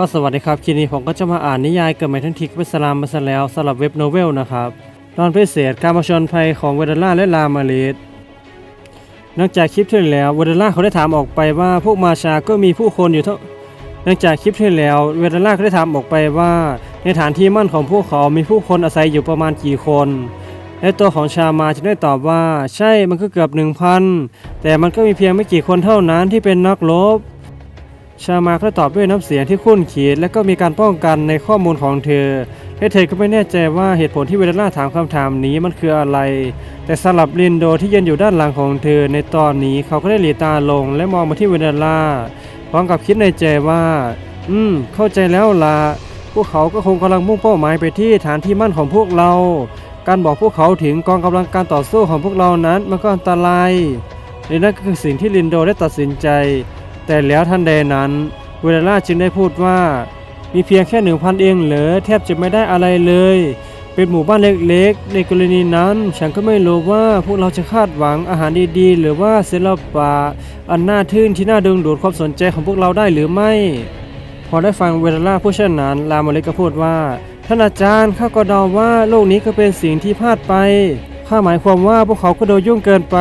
ก็สวัสดีครับ คลิปนี้ผมก็จะมาอ่านนิยายเกิดใหม่ทั้งทีก็เป็นสลามมาซะแล้วสำหรับเว็บโนเวลนะครับตอนพิเศษการมาชนภัยของเวเดล่าและลามาริสหลังจากคลิปที่แล้วเวเดล่าเขาได้ถามออกไปว่าพวกมาชาก็มีผู้คนอยู่เท่าหลังจากคลิปที่แล้วเวเดล่าเขาได้ถามออกไปว่า ในฐานที่มั่นของพวกเขา มีผู้คนอาศัยอยู่ประมาณกี่คน และตัวของชามาจึงได้ตอบว่า ใช่มันก็เกือบหนึ่งพันแต่มันก็มีเพียงไม่กี่คนเท่านั้นที่เป็นนักรบ ชามาก็ตอบด้วยน้ำเสียงที่คุ้นขีด และก็มีการป้องกันในข้อมูลของเธอ และเธอก็ไม่แน่ใจว่าเหตุผลที่เวลล่าถามคำถามนี้มันคืออะไร แต่สำหรับลินโดที่ยืนอยู่ด้านหลังของเธอ ในตอนนี้เขาก็ได้หลีตาลง และมองมาที่เวลล่าพร้อมกับคิดในใจว่า อืม เข้าใจแล้วล่ะพวกเขาก็คงกำลังมุ่งเป้าหมายไปที่ฐานที่มั่นของพวกเรา การบอกพวกเขาถึงกองกำลังการต่อสู้ของพวกเรานั้นมันก็อันตรายและนั่นก็คือสิ่งที่ลินโดได้ตัดสินใจ แต่แล้วทันใดนั้นเวลล่าจึงได้พูดว่า มีเพียงแค่หนึ่งพันเองเหรอแทบจะไม่ได้อะไรเลย เป็นหมู่บ้านเล็กๆ ในกรณีนั้น ฉันก็ไม่รู้ว่าพวกเราจะคาดหวังอาหารดีๆ หรือว่าศิลปะอันน่าทึ่งที่น่าดึงดูดความสนใจของพวกเราได้หรือไม่ พอได้ฟังเวลล่าผู้เช่นนั้น ลาโมเลกก็พูดว่าท่านอาจารย์ข้าก็เดาว่าโลกนี้ก็เป็นสิ่งที่พลาดไปข้าหมายความว่าพวกเขาก็โดนยุ่งเกินไป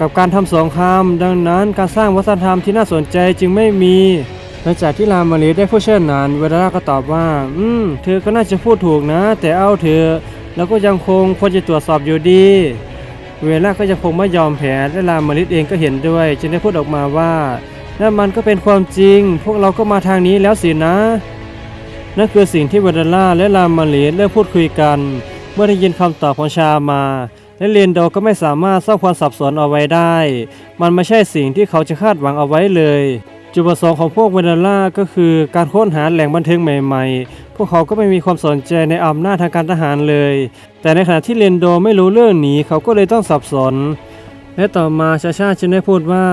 กับการทำสงครามดังนั้นการสร้างวัฒนธรรมที่น่าสนใจจึงไม่มีหลังจากที่ลามารีได้พูดเช่นนั้นเวลาก็ตอบว่า อืม เธอก็น่าจะพูดถูกนะ แต่เอาเถอะแล้วก็ยังคงควรจะตรวจสอบอยู่ดี เวลาก็ยังคงไม่ยอมแพ้และลามาริสเองก็เห็นด้วย จึงได้พูดออกมาว่านั่นมันก็เป็นความจริง พวกเราก็มาทางนี้แล้วสินะ นั่นคือสิ่งที่เวเดล่าและลามาริสเริ่มพูดคุยกัน เมื่อได้ยินคำตอบของชามา และเรนโดก็ไม่สามารถสร้างความสับสนเอาไว้ได้ มันไม่ใช่สิ่งที่เขาจะคาดหวังเอาไว้เลย จุดประสงค์ของพวกเวเดล่าก็คือการค้นหาแหล่งบันเทิงใหม่ ๆ พวกเขาก็ไม่มีความสนใจในอำนาจทางการทหารเลย แต่ในขณะที่เรนโดไม่รู้เรื่องนี้เขาก็เลยต้องสับสน และต่อมาชาชาจึงได้พูดว่า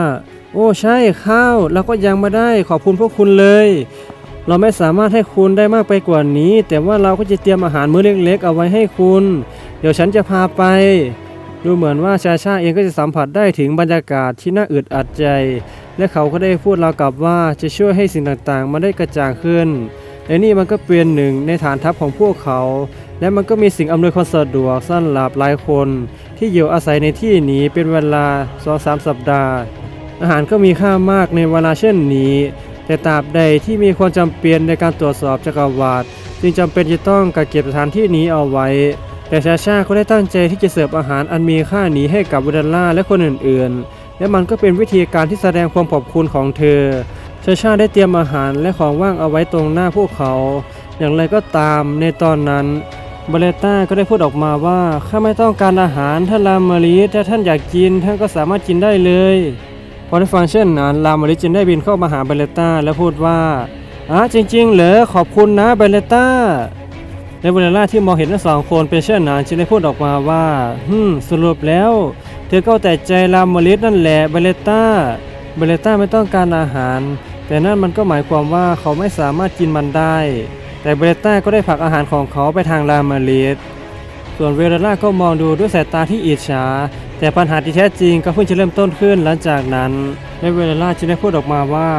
โอ้ใช่ข้าวเราก็ยังไม่ได้ขอบคุณพวกคุณเลยเราไม่สามารถให้คุณได้มากไปกว่านี้ แต่ว่าเราก็จะเตรียมอาหารมื้อเล็กๆ เอาไว้ให้คุณ เดี๋ยวฉันจะพาไป ดูเหมือนว่าชาชาเองก็จะสัมผัสได้ถึงบรรยากาศที่น่าอึดอัดใจ และเขาก็ได้พูดเราวกับว่าจะช่วยให้สิ่งต่างๆมันได้กระจ่างขึ้นและนี่มันก็เป็นหนึ่งในฐานทัพของพวกเขา และมันก็มีสิ่งอำนวยความสะดวกสำหรับหลายคน ที่อยู่อาศัยในที่นี้เป็นเวลา2-3สัปดาห์ อาหารก็มีค่ามากในเวลาเช่นนี้ แต่ตราบใดที่มีความจำเป็นในการตรวจสอบจักรวาลจึงจำเป็นจะต้องกักเก็บสถานที่นี้เอาไว้ แต่ชาชาก็ได้ตั้งใจที่จะเสิร์ฟอาหารอันมีค่านี้ให้กับวดัลล่าและคนอื่นๆ และมันก็เป็นวิธีการที่แสดงความขอบคุณของเธอ ชาชาได้เตรียมอาหารและของว่างเอาไว้ตรงหน้าพวกเขา อย่างไรก็ตามในตอนนั้นบาเลต้าก็ได้พูดออกมาว่าข้าไม่ต้องการอาหารท่านลามารีถ้าท่านอยากกินท่านก็สามารถกินได้เลยพอได้ฟังเช่นนั้นลามาริจึงได้บินเข้ามาหาเบเลต้าและพูดว่าอ๋อจริงๆ เหรอขอบคุณนะเบเลต้า และเบเลล่าที่มองเห็นทั้งสองคนเป็นเช่นนั้นจึงได้พูดออกมาว่าฮึมสรุปแล้ว เธอก็แต่ใจลามารินั่นแหละเบเลต้าเบเลต้าไม่ต้องการอาหาร แต่นั่นมันก็หมายความว่าเขาไม่สามารถกินมันได้ แต่เบเลต้าก็ได้ผลักอาหารของเขาไปทางลามาริสส่วนเวเรล่าก็มองดูด้วยสายตาที่อิจฉาแต่ปัญหาที่แท้จริงก็เพิ่งจะเริ่มต้นขึ้นหลังจากนั้นและเวเรล่าจึงได้พูดออกมาว่า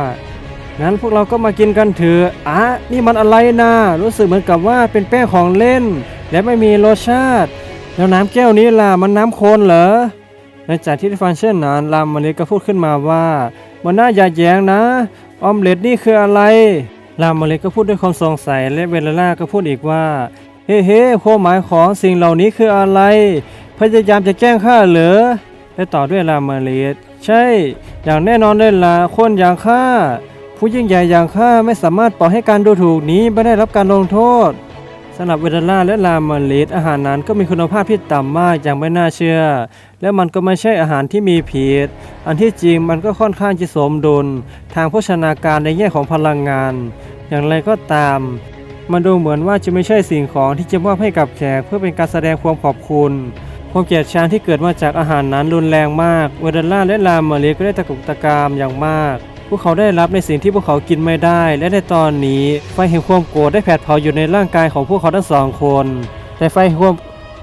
งั้นพวกเราก็มากินกันเถอะอะนี่มันอะไรนะรู้สึกเหมือนกับว่าเป็นแป้งของเล่น และไม่มีรสชาติ แล้วน้ำแก้วนี้ล่ะมันน้ำโคลนเหรอหลังจากที่ฟังเช่นนั้นลามมาริก็พูดขึ้นมาว่ามันน่าอย่าแย้งนะออมเล็ตนี่คืออะไรลามมาริก็พูดด้วยความสงสัยและเวเรล่าก็พูดอีกว่า เฮ้เฮ้ความหมายของสิ่งเหล่านี้คืออะไร พยายามจะแกล้งข้าเหรอและต่อด้วยลามาเลียใช่ อย่างแน่นอนเลยล่ะคนอย่างข้า ผู้ยิ่งใหญ่อย่างข้าไม่สามารถปล่อยให้การดูถูกนี้ไม่ได้รับการลงโทษสำหรับเวเดล่าและลามาเลียอาหารนั้นก็มีคุณภาพที่ต่ำมากอย่างไม่น่าเชื่อ และมันก็ไม่ใช่อาหารที่มีผิดอันที่จริงมันก็ค่อนข้างจะสมดุล ทางโภชนาการในแง่ของพลังงาน อย่างไรก็ตาม มันดูเหมือนว่าจะไม่ใช่สิ่งของที่จะมอบให้กับแขกเพื่อเป็นการแสดงความขอบคุณความเกลียดชังที่เกิดมาจากอาหารนั้นรุนแรงมากเวเดล่าและลามาเลียก็ได้ตะกุกตะกามอย่างมาก พวกเขาได้รับในสิ่งที่พวกเขากินไม่ได้ และในตอนนี้ไฟแห่งความโกรธได้แผดเผาอยู่ในร่างกายของพวกเขาทั้งสองคน แต่ไฟแห่งความ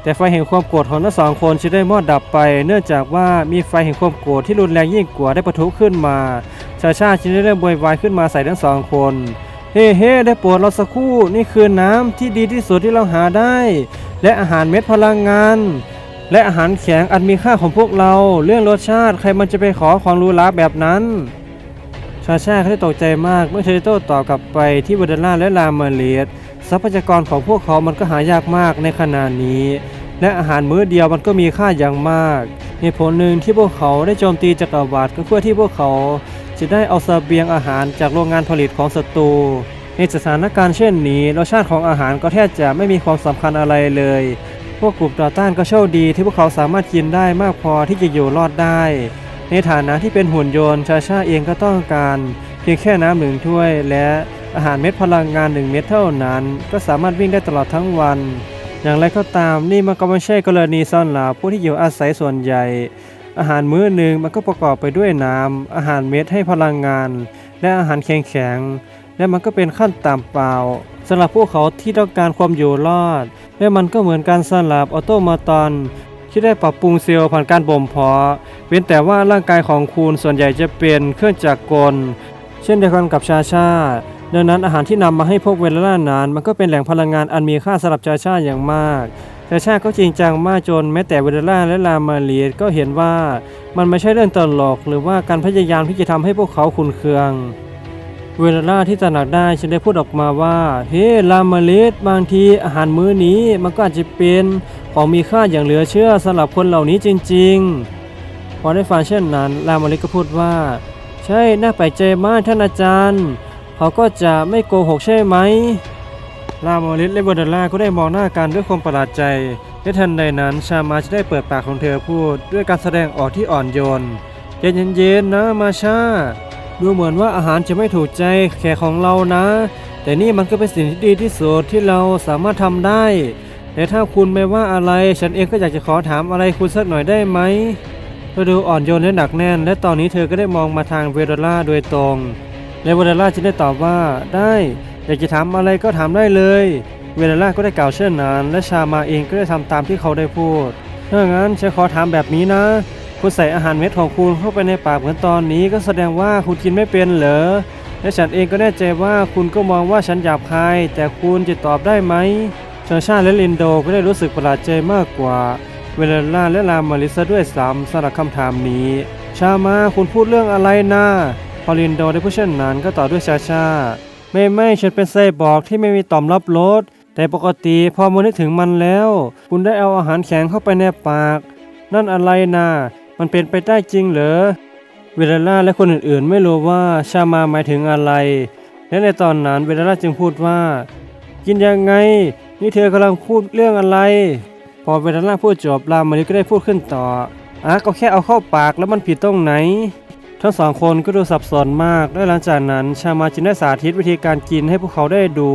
แต่ไฟแห่งความโกรธของทั้งสองคนจะได้มอดดับไป เนื่องจากว่ามีไฟแห่งความโกรธที่รุนแรงยิ่งกว่าได้ปะทุขึ้นมา ชาชาจึงได้เริ่มโวยวายขึ้นมาใส่ทั้งสองคน เฮ้เฮ้ได้โปรดเราสักครู่ นี่คือน้ำที่ดีที่สุดที่เราหาได้ และอาหารเม็ดพลังงาน และอาหารแข็งอันมีค่าของพวกเรา เรื่องรสชาติใครมันจะไปขอของหรูหราแบบนั้น ชาชาเขาได้ตกใจมากเมื่อเธอได้โต้ตอบกลับไปที่วัดล่าและลามาเลียดทรัพยากรของพวกเขามันก็หายากมากในขณะนี้ และอาหารมื้อเดียวมันก็มีค่าอย่างมากเหตุผลหนึ่งที่พวกเขาได้โจมตีจักรวรรดิก็เพื่อที่พวกเขาจะได้เอาเสบียงอาหารจากโรงงานผลิตของศัตรูในสถานการณ์เช่นนี้รสชาติของอาหารก็แทบจะไม่มีความสำคัญอะไรเลย พวกกลุ่มต่อต้านก็โชคดีที่พวกเขาสามารถกินได้มากพอที่จะอยู่รอดได้ ในฐานะที่เป็นหุ่นยนต์ชาชาเองก็ต้องการเพียงแค่น้ำหนึ่งถ้วย และอาหารเม็ดพลังงานหนึ่งเม็ดเท่านั้น ก็สามารถวิ่งได้ตลอดทั้งวัน อย่างไรก็ตามนี่มันก็ไม่ใช่กรณีซ่อนหลาผู้ที่อยู่อาศัยส่วนใหญ่ อาหารมื้อหนึ่งมันก็ประกอบไปด้วยน้ำ อาหารเม็ดให้พลังงาน และอาหารแข็งแข็งๆและมันก็เป็นขั้นต่ำเปล่าสำหรับพวกเขาที่ต้องการความอยู่รอด และมันก็เหมือนการสลับออโตมาตอน ที่ได้ปรับปรุงเซลล์ผ่านการบ่มเพาะเว้นแต่ว่าร่างกายของคุณส่วนใหญ่จะเป็นเครื่องจักรกล เช่นเดียวกันกับชาชาดังนั้นอาหารที่นำมาให้พวกเวลล่านานมันก็เป็นแหล่งพลังงานอันมีค่าสำหรับชาชาอย่างมากชาชาก็จริงจังมากจนแม้แต่เวลล่าและลามาเลียดก็เห็นว่ามันไม่ใช่เรื่องตลกหรือว่าการพยายามที่จะทำให้พวกเขาขุนเคือง เวลล่าที่ตระหนักได้ฉันได้พูดออกมาว่า เฮ้ลามาเลีดบางทีอาหารมื้อนี้มันก็อาจจะเป็นของมีค่าอย่างเหลือเชื่อสำหรับคนเหล่านี้จริงๆ พอได้ฟังเช่นนั้น ลามาเลีดก็พูดว่า ใช่น่าแปลกใจมากท่านอาจารย์ เขาก็จะไม่โกหกใช่ไหม ลาโมลิสและเวอร์เดล่าก็ได้มองหน้ากันด้วยความประหลาดใจและทันใดนั้นชามาจะได้เปิดปากของเธอพูดด้วยการแสดงออกที่อ่อนโยนเย็นๆนะมาชา ดูเหมือนว่าอาหารจะไม่ถูกใจแขกของเรานะ แต่นี่มันก็เป็นสิ่งที่ดีที่สุดที่เราสามารถทำได้ แต่ถ้าคุณไม่ว่าอะไร ฉันเองก็อยากจะขอถามอะไรคุณสักหน่อยได้ไหมเธอดูอ่อนโยนและหนักแน่น และตอนนี้เธอก็ได้มองมาทางเวโดล่าโดยตรง และเวโดล่าจึงได้ตอบว่าได้อยากจะถามอะไรก็ถามได้เลย เวโดล่าก็ได้กล่าวเช่นนั้น และชามาเองก็ได้ทำตามที่เขาได้พูดถ้างั้นฉันขอถามแบบนี้นะ คุณใส่อาหารเม็ดของคุณเข้าไปในปากเหมือนตอนนี้ก็แสดงว่าคุณกินไม่เป็นเหรอและฉันเองก็แน่ใจว่าคุณก็มองว่าฉันหยาบคาย แต่คุณจะตอบได้ไหมชาชาและลินโดก็ได้รู้สึกประหลาดใจมากกว่า เวลล่าและลามาริซาด้วยซ้ำสำหรับคำถามนี้ ชามาคุณพูดเรื่องอะไรนะพอลินโดได้พูดเช่นนั้นก็ต่อด้วยชาชาไม่ไม่ฉันเป็นไซบอร์กที่ไม่มีต่อมรับรสแต่ปกติพอมานึกถึงมันแล้ว คุณได้เอาอาหารแข็งเข้าไปในปาก นั่นอะไรนะ มันเป็นไปได้จริงเหรอ เวลล่าและคนอื่นๆ ไม่รู้ว่าชามาหมายถึงอะไร และในตอนนั้นเวลล่าจึงพูดว่า กินยังไง นี่เธอกำลังพูดเรื่องอะไร พอเวลล่าพูดจบรามาริก็ได้พูดขึ้นต่ออะก็แค่เอาเข้าปากแล้วมันผิดตรงไหน ทั้งสองคนก็ดูสับสนมากและหลังจากนั้น ชามาจึงได้สาธิตวิธีการกินให้พวกเขาได้ดู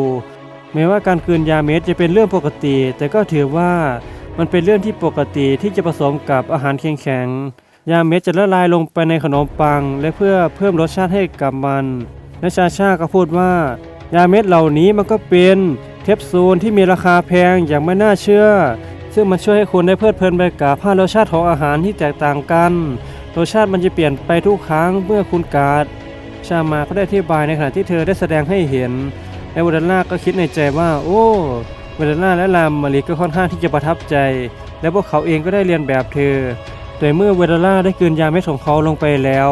แม้ว่าการกลืนยาเม็ดจะเป็นเรื่องปกติ แต่ก็ถือว่า มันเป็นเรื่องที่ปกติที่จะผสมกับอาหารแข็งๆยาเม็ดจะละลายลงไปในขนมปัง และเพื่อเพิ่มรสชาติให้กับมันและชาชาก็พูดว่ายาเม็ดเหล่านี้มันก็เป็นเทปซูลที่มีราคาแพงอย่างไม่น่าเชื่อ ซึ่งมันช่วยให้คุณได้เพลิดเพลินไปกับผ้ารสชาติของอาหารที่แตกต่างกันรสชาติมันจะเปลี่ยนไปทุกครั้งเมื่อคุณกาดชามาก็ได้อธิบายในขณะที่เธอได้แสดงให้เห็นและวเดลล่าก็คิดในใจว่า โอ้ เวเดล่าและลามมารีก็ค่อนข้างที่จะประทับใจ และพวกเขาเองก็ได้เรียนแบบเธอโดยเมื่อเวเดล่าได้กลืนยาเม็ดของเขาลงไปแล้ว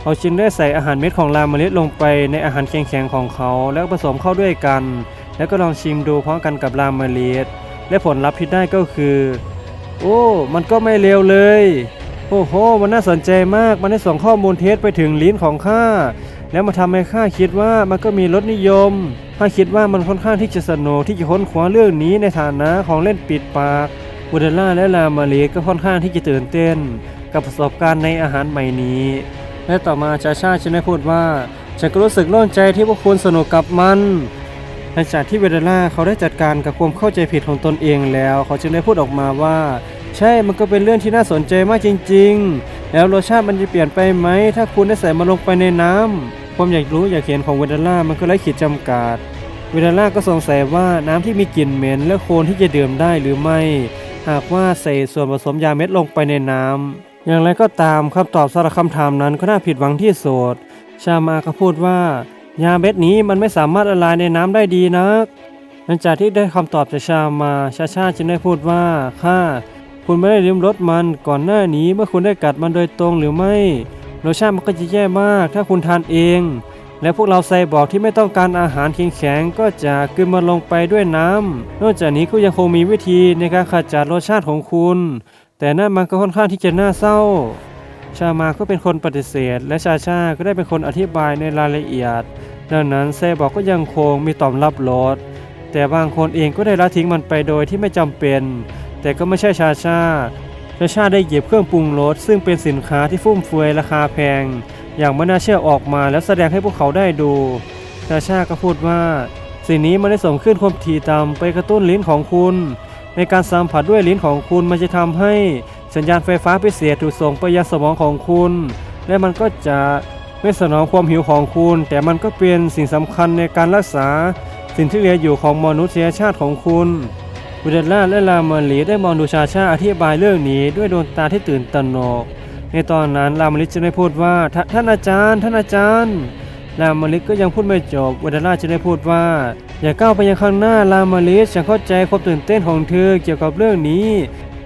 เขาจึงได้ใส่อาหารเม็ดของลามมารีลงไปในอาหารแข็งๆของเขาแล้วผสมเข้าด้วยกัน แล้วก็ลองชิมดูพร้อมกันกับลามมารีและผลลัพธ์ที่ได้ก็คือ โอ้ มันก็ไม่เลวเลย โอ้โห มันน่าสนใจมากมันได้ส่งข้อมูลเท็จไปถึงลิ้นของข้าแล้วมาทำให้ข้าคิดว่ามันก็มีรสนิยม ข้าคิดว่ามันค่อนข้างที่จะสนุกที่จะค้นคว้าเรื่องนี้ในฐานะของเล่นปิดปากบูเดล่าและลามาเลก็ค่อนข้างที่จะตื่นเต้น กับประสบการณ์ในอาหารใหม่นี้ และต่อมาชาชาฉันได้พูดว่าฉันก็รู้สึกโล่งใจที่พวกคุณสนุกกับมันหลังจากที่เวเดล่าเขาได้จัดการกับความเข้าใจผิดของตนเองแล้ว เขาจึงได้พูดออกมาว่า ใช่มันก็เป็นเรื่องที่น่าสนใจมากจริง ๆ แล้วรสชาติมันจะเปลี่ยนไปไหม ถ้าคุณได้ใส่มันลงไปในน้ำ ความอยากรู้อยากเห็นของเวเดล่ามันก็ไร้ขีดจำกัด เวเดล่าก็สงสัยว่าน้ำที่มีกลิ่นเหม็นและโคลนที่จะดื่มได้หรือไม่ หากว่าใส่ส่วนผสมยาเม็ดลงไปในน้ำอย่างไรก็ตามคำตอบสำหรับคำถามนั้นก็น่าผิดหวังที่สุดชามาก็พูดว่ายาเม็ดนี้มันไม่สามารถละลายในน้ำได้ดีนักหลังจากที่ได้คำตอบจากชามาชาชาจึงได้พูดว่าข้าคุณไม่ได้ลิ้มรสมันก่อนหน้านี้เมื่อคุณได้กัดมันโดยตรงหรือไม่ รสชาติมันก็จะแย่มากถ้าคุณทานเอง และพวกเราไซบอร์กที่ไม่ต้องการอาหารแข็งๆก็จะกลืนมันลงไปด้วยน้ำนอกจากนี้ก็ยังคงมีวิธีในการขจัดรสชาติของคุณ แต่นั่นมันก็ค่อนข้างที่จะน่าเศร้า ชามาก็เป็นคนปฏิเสธ และชาชาก็ได้เป็นคนอธิบายในรายละเอียด ดังนั้นไซบอร์กก็ยังคงมีตอบรับรสแต่บางคนเองก็ได้ละทิ้งมันไปโดยที่ไม่จำเป็น แต่ก็ไม่ใช่ชาชา ชาชาได้หยิบเครื่องปรุงรสซึ่งเป็นสินค้าที่ฟุ่มเฟือยราคาแพง อย่างไม่น่าเชื่อออกมาแล้วแสดงให้พวกเขาได้ดูชาชาก็พูดว่า สิ่งนี้มันได้ส่งขึ้นความถี่ต่ำไปกระตุ้นลิ้นของคุณ ในการสัมผัสด้วยลิ้นของคุณมันจะทำให้สัญญาณไฟฟ้าพิเศษถูกส่งไปยังสมองของคุณ และมันก็จะไม่สนองความหิวของคุณ แต่มันก็เป็นสิ่งสำคัญในการรักษา สิ่งที่เหลืออยู่ของมนุษยชาติของคุณ วิเดล่าและลามารีได้มองดูชาชาอธิบายเรื่องนี้ด้วยดวงตาที่ตื่นตระหนก ในตอนนั้นลามาริจึงได้พูดว่า"ท่านอาจารย์ ท่านอาจารย์ ลามาริก็ยังพูดไม่จบวิเดล่าจึงได้พูดว่า อย่าก้าวไปยังข้างหน้าลามาริฉันเข้าใจความตื่นเต้นของเธอเกี่ยวกับเรื่องนี้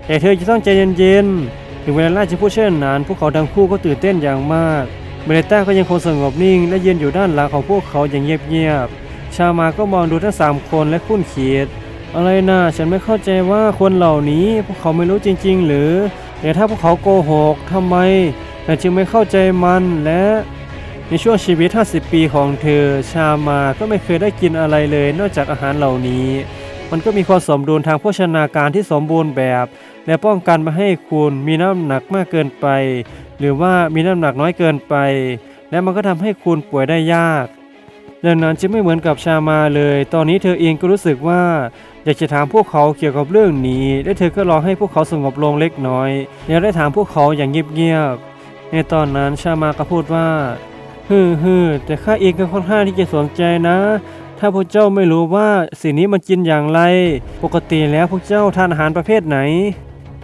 แต่เธอจะต้องใจเย็นๆถึงเวลาจะพูดเช่นนั้นพวกเขาทั้งคู่ก็ตื่นเต้นอย่างมากเบเรต้าก็ยังคงสงบนิ่ง และยืนอยู่ด้านหลังของพวกเขาอย่างเงียบๆชามาก็มองดูทั้งสามคนและคุ้นคิด อะไรนะฉันไม่เข้าใจว่าคนเหล่านี้พวกเขาไม่รู้จริง ๆ หรือแต่ถ้าพวกเขาโกหกทำไมฉันจึงไม่เข้าใจมันและในช่วงชีวิต 50 ปีของเธอ ชามาก็ไม่เคยได้กินอะไรเลย นอกจากอาหารเหล่านี้ มันก็มีความสมดุลทางโภชนาการที่สมบูรณ์แบบ และป้องกันไม่ให้คุณมีน้ำหนักมากเกินไป หรือว่ามีน้ำหนักน้อยเกินไป และมันก็ทำให้คุณป่วยได้ยากดังนั้นจึงไม่เหมือนกับชามาเลย ตอนนี้เธอเองก็รู้สึกว่า อยากจะถามพวกเขาเกี่ยวกับเรื่องนี้ และเธอก็รอให้พวกเขาสงบลงเล็กน้อยแล้วได้ถามพวกเขาอย่างเงียบๆในตอนนั้นชามาก็พูดว่าฮึ่ฮึแต่ข้าเองก็ค่อนข้างที่จะสนใจนะ ถ้าพวกเจ้าไม่รู้ว่าสิ่งนี้มันกินอย่างไร ปกติแล้วพวกเจ้าทานอาหารประเภทไหน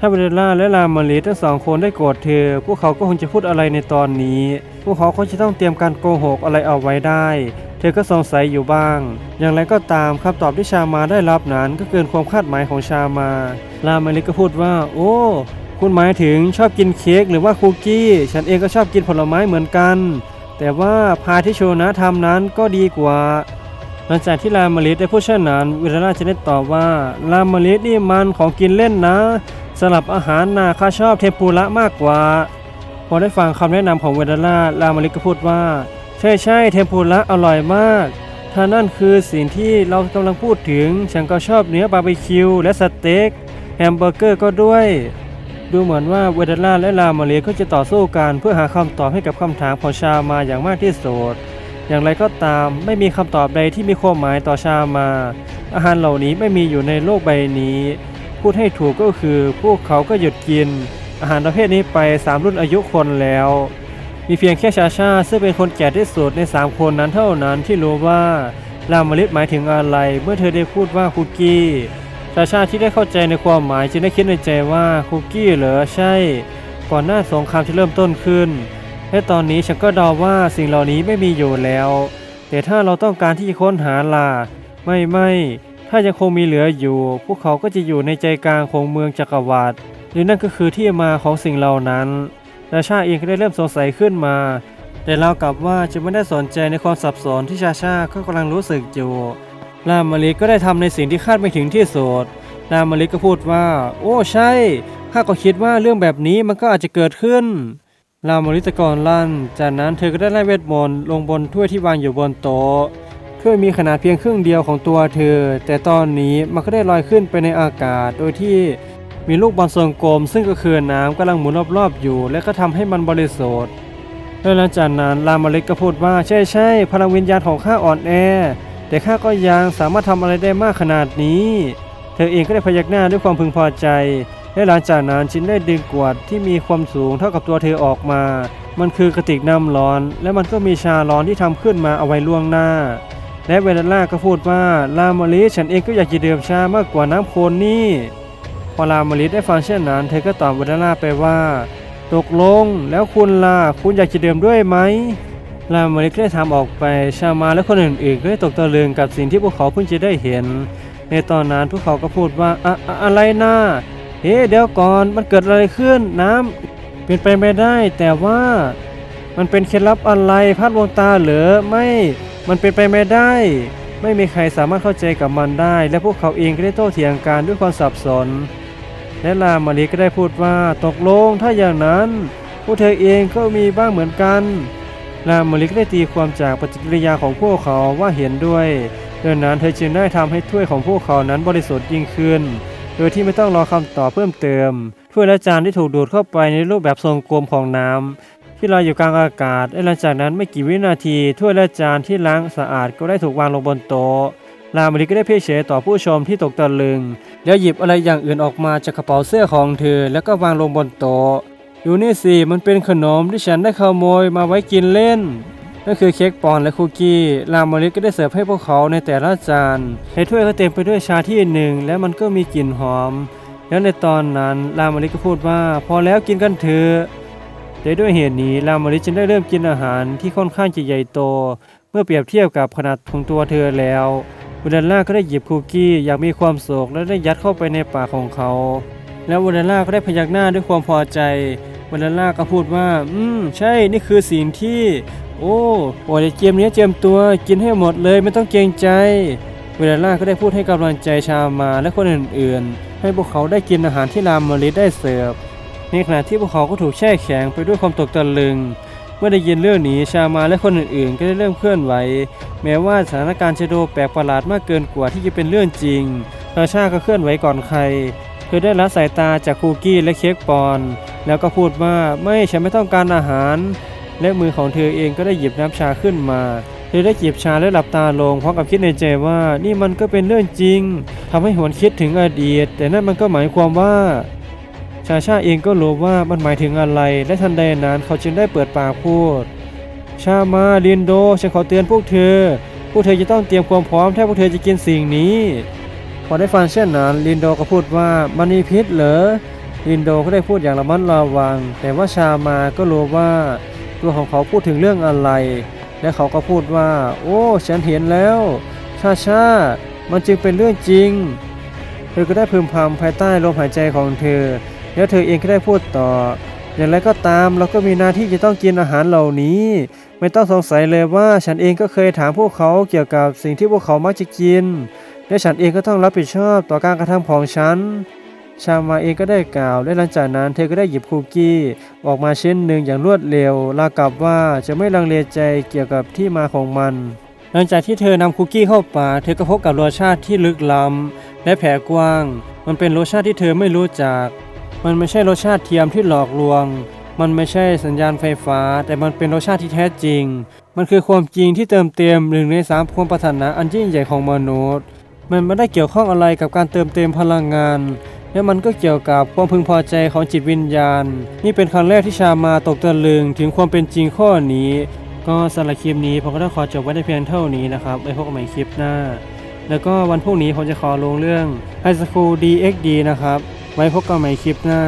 ถ้าเบลล่าและลามารีทั้งสองคนได้โกรธเธอ พวกเขาก็คงจะพูดอะไรในตอนนี้ พวกเขาก็จะต้องเตรียมการโกหกอะไรเอาไว้ได้ เธอก็สงสัยอยู่บ้าง อย่างไรก็ตามคำตอบที่ชามาได้รับนั้นก็เกินความคาดหมายของชามา ลามารีก็พูดว่า โอ้คุณหมายถึงชอบกินเค้กหรือว่าคุกกี้ ฉันเองก็ชอบกินผลไม้เหมือนกัน แต่ว่าพาที่โชนะทำนั้นก็ดีกว่าหลังจากที่ลามาริสได้พูดเช่นนั้นวิลล่าจะได้ตอบว่าลามาริสนี่มันของกินเล่นนะ สำหรับอาหารนาข้าชอบเทมปุระมากกว่า พอได้ฟังคำแนะนำของเวิลล่าลามาริสก็พูดว่า ใช่ใช่เทมปุระอร่อยมากถ้านั่นคือสิ่งที่เรากำลังพูดถึง ฉันก็ชอบเนื้อบาร์บีคิวและสเต็กแฮมเบอร์เกอร์ก็ด้วย ดูเหมือนว่าเวเดล่าและลามาเรียก็จะต่อสู้กันเพื่อหาคำตอบให้กับคำถามของชามาอย่างมากที่สุดอย่างไรก็ตามไม่มีคำตอบใดที่มีความหมายต่อชามา อาหารเหล่านี้ไม่มีอยู่ในโลกใบนี้ พูดให้ถูกก็คือ พวกเขาก็หยุดกิน อาหารประเภทนี้ไป 3 รุ่นอายุคนแล้ว มีเพียงแค่ชาชาซึ่งเป็นคนแก่ที่สุดใน 3 คนนั้นเท่านั้นที่รู้ว่าลามาริสหมายถึงอะไร เมื่อเธอได้พูดว่าคุกกี้ชาชาที่ได้เข้าใจในความหมายจึงได้คิดในใจว่าคุกกี้เหรอใช่ ก่อนหน้าสงครามที่เริ่มต้นขึ้นและตอนนี้ฉันก็เดาว่าสิ่งเหล่านี้ไม่มีอยู่แล้ว แต่ถ้าเราต้องการที่จะค้นหาล่ะไม่ไม่ ถ้ายังคงมีเหลืออยู่ พวกเขาก็จะอยู่ในใจกลางของเมืองจักรวรรดิหรือนั่นก็คือที่มาของสิ่งเหล่านั้นชาชาเองก็ได้เริ่มสงสัยขึ้นมา แต่เรากลับว่าจะไม่ได้สนใจในความสับสนที่ชาชาก็กำลังรู้สึกอยู่ลามาริก็ได้ทำในสิ่งที่คาดไม่ถึงที่สุดลามาริก็พูดว่า โอ้ใช่ข้าก็คิดว่าเรื่องแบบนี้มันก็อาจจะเกิดขึ้นลามาริตะกอนลั่น จากนั้นเธอก็ได้ไล่เวทมนต์ลงบนถ้วยที่วางอยู่บนโต๊ะ ถ้วยมีขนาดเพียงครึ่งเดียวของตัวเธอ แต่ตอนนี้มันก็ได้ลอยขึ้นไปในอากาศ โดยที่มีลูกบอลทรงกลม ซึ่งก็คือน้ำกำลังหมุนรอบๆอยู่ และก็ทำให้มันบริสุทธิ์และหลังจากนั้นลามาริก็พูดว่าใช่ใช่พลังวิญญาณของข้าอ่อนแอ แต่ข้าก็ยังสามารถทำอะไรได้มากขนาดนี้ เธอเองก็ได้พยักหน้าด้วยความพึงพอใจ และหลังจากนั้นชินได้ดึงกวดที่มีความสูงเท่ากับตัวเธอออกมา มันคือกระติกน้ำร้อน และมันก็มีชาร้อนที่ทำขึ้นมาเอาไว้ล่วงหน้า และเวลล่าก็พูดว่าลามาริฉันเองก็อยากจะดื่มชามากกว่าน้ำโคลนนี่ พอลามาริได้ฟังเช่นนั้น เธอก็ตอบเวลล่าไปว่า ตกลงแล้วคุณล่ะคุณอยากจะดื่มด้วยไหมลามาริกได้ถามออกไปชามาและคนอื่นๆก็ได้ตกตะลึงกับสิ่งที่พวกเขาเพิ่งจะได้เห็น ในตอนนั้นพวกเขาก็พูดว่าอะอะอะไรนะเฮ้เดี๋ยวก่อนมันเกิดอะไรขึ้นน้ำเป็นไปไม่ได้ แต่ว่ามันเป็นเคล็ดลับอะไรพลาดวงตาหรือไม่ มันเป็นไปไม่ได้ ไม่มีใครสามารถเข้าใจกับมันได้ และพวกเขาเองก็ได้โต้เถียงกันด้วยความสับสน และลามารีก็ได้พูดว่าตกลงถ้าอย่างนั้นพวกเธอเองก็มีบ้างเหมือนกันลามาริกได้ตีความจากปฏิกิริยาของพวกเขาว่าเห็นด้วยดังนั้นเธอจึงได้ทำให้ถ้วยของพวกเขานั้นบริสุทธิ์ยิ่งขึ้น โดยที่ไม่ต้องรอคำตอบเพิ่มเติมถ้วยและจานที่ถูกดูดเข้าไปในรูปแบบทรงกลมของน้ำ ที่ลอยอยู่กลางอากาศและหลังจากนั้นไม่กี่วินาทีถ้วยและจานที่ล้างสะอาดก็ได้ถูกวางลงบนโต๊ะลามริกก็ได้เพ่เฉยต่อผู้ชมที่ตกตะลึง แล้วหยิบอะไรอย่างอื่นออกมาจากกระเป๋าเสื้อของเธอ แล้วก็วางลงบนโต๊ะดูนี่สิมันเป็นขนมที่ฉันได้ขโมยมาไว้กินเล่นนั่นคือเค้กปอนและคุกกี้ลามริกก็ได้เสิร์ฟให้พวกเขาในแต่ละจานในถ้วยก็เต็มไปด้วยชาที่หนึ่งและมันก็มีกลิ่นหอม แล้วในตอนนั้นลามริกก็พูดว่า พอแล้วกินกันเถอะ แต่ด้วยเหตุนี้ลามาริจึงได้เริ่มกินอาหารที่ค่อนข้างจะใหญ่โต เมื่อเปรียบเทียบกับขนาดของตัวเธอแล้ววูเดลล่าก็ได้หยิบคุกกี้อย่างมีความสุขและได้ยัดเข้าไปในปากของเขา แล้ววูเดลล่าก็ได้พยักหน้าด้วยความพอใจวันลล่าก็พูดว่า อืม ใช่นี่คือสิ่งที่ โอ้โอ้ยเจียมเนี้ยเจียมตัวกินให้หมดเลยไม่ต้องเกรงใจเวลาล่าก็ได้พูดให้กำลังใจชาวมาและคนอื่นๆ ให้พวกเขาได้กินอาหารที่รามมาริได้เสิร์ฟ ในขณะที่พวกเขาก็ถูกแช่แข็งไปด้วยความตกตะลึง เมื่อได้ยินเรื่องนี้ชามาและคนอื่นๆ ก็ได้เริ่มเคลื่อนไหว แม้ว่าสถานการณ์จะดูแปลกประหลาดมากเกินกว่าที่จะเป็นเรื่องจริงราชาก็เคลื่อนไหวก่อนใคร เธอได้ละสายตาจากคุกกี้และเค้กปอน แล้วก็พูดว่าไม่ฉันไม่ต้องการอาหาร และมือของเธอเองก็ได้หยิบน้ำชาขึ้นมาเธอได้จิบชาและหลับตาลงพร้อมกับคิดในใจว่านี่มันก็เป็นเรื่องจริงทำให้หวนคิดถึงอดีต แต่นั่นมันก็หมายความว่า ชาชาเองก็รู้ว่ามันหมายถึงอะไร และทันใดนั้นเขาจึงได้เปิดปากพูด ชามาลินโด ฉันขอเตือนพวกเธอ พวกเธอจะต้องเตรียมความพร้อมถ้าพวกเธอจะกินสิ่งนี้ พอได้ฟังเช่นนั้นลินโดก็พูดว่ามันมีพิษเหรอ ลินโดก็ได้พูดอย่างระมัดระวัง แต่ว่าชามาก็รู้ว่าตัวของเขาพูดถึงเรื่องอะไร และเขาก็พูดว่า โอ้ ฉันเห็นแล้ว ชาชามันจึงเป็นเรื่องจริง เธอก็ได้พึมพำภายใต้ลมหายใจของเธอ แล้วเธอเองก็ได้พูดต่อ อย่างไรก็ตามเราก็มีหน้าที่จะต้องกินอาหารเหล่านี้ ไม่ต้องสงสัยเลยว่าฉันเองก็เคยถามพวกเขาเกี่ยวกับสิ่งที่พวกเขามักจะกิน และฉันเองก็ต้องรับผิดชอบต่อการกระทำของฉัน ชามาเองก็ได้กล่าว และหลังจากนั้นเธอก็ได้หยิบคุกกี้ออกมาชิ้นหนึ่งอย่างรวดเร็วรากับว่าจะไม่ลังเลใจเกี่ยวกับที่มาของมันหลังจากที่เธอนำคุกกี้เข้าปากเธอก็พบกับรสชาติที่ลึกล้ำและแผ่กว้าง มันเป็นรสชาติที่เธอไม่รู้จัก มันไม่ใช่รสชาติเทียมที่หลอกลวง มันไม่ใช่สัญญาณไฟฟ้า แต่มันเป็นรสชาติที่แท้จริง มันคือความจริงที่เติมเต็มหนึ่งในสามความปรารถนาอันยิ่งใหญ่ของมนุษย์ มันไม่ได้เกี่ยวข้องอะไรกับการเติมเต็มพลังงาน และมันก็เกี่ยวกับความพึงพอใจของจิตวิญญาณ นี่เป็นครั้งแรกที่ชามาตกตะลึงถึงความเป็นจริงข้อนี้ ก็สำหรับคลิปนี้ผมก็ต้องขอจบไว้ในเพียงเท่านี้นะครับไว้พบกันใหม่คลิปหน้าแล้วก็วันพรุ่งนี้ผมจะขอลงเรื่อง High School DxD นะครับ ไว้พบกันใหม่คลิปหน้า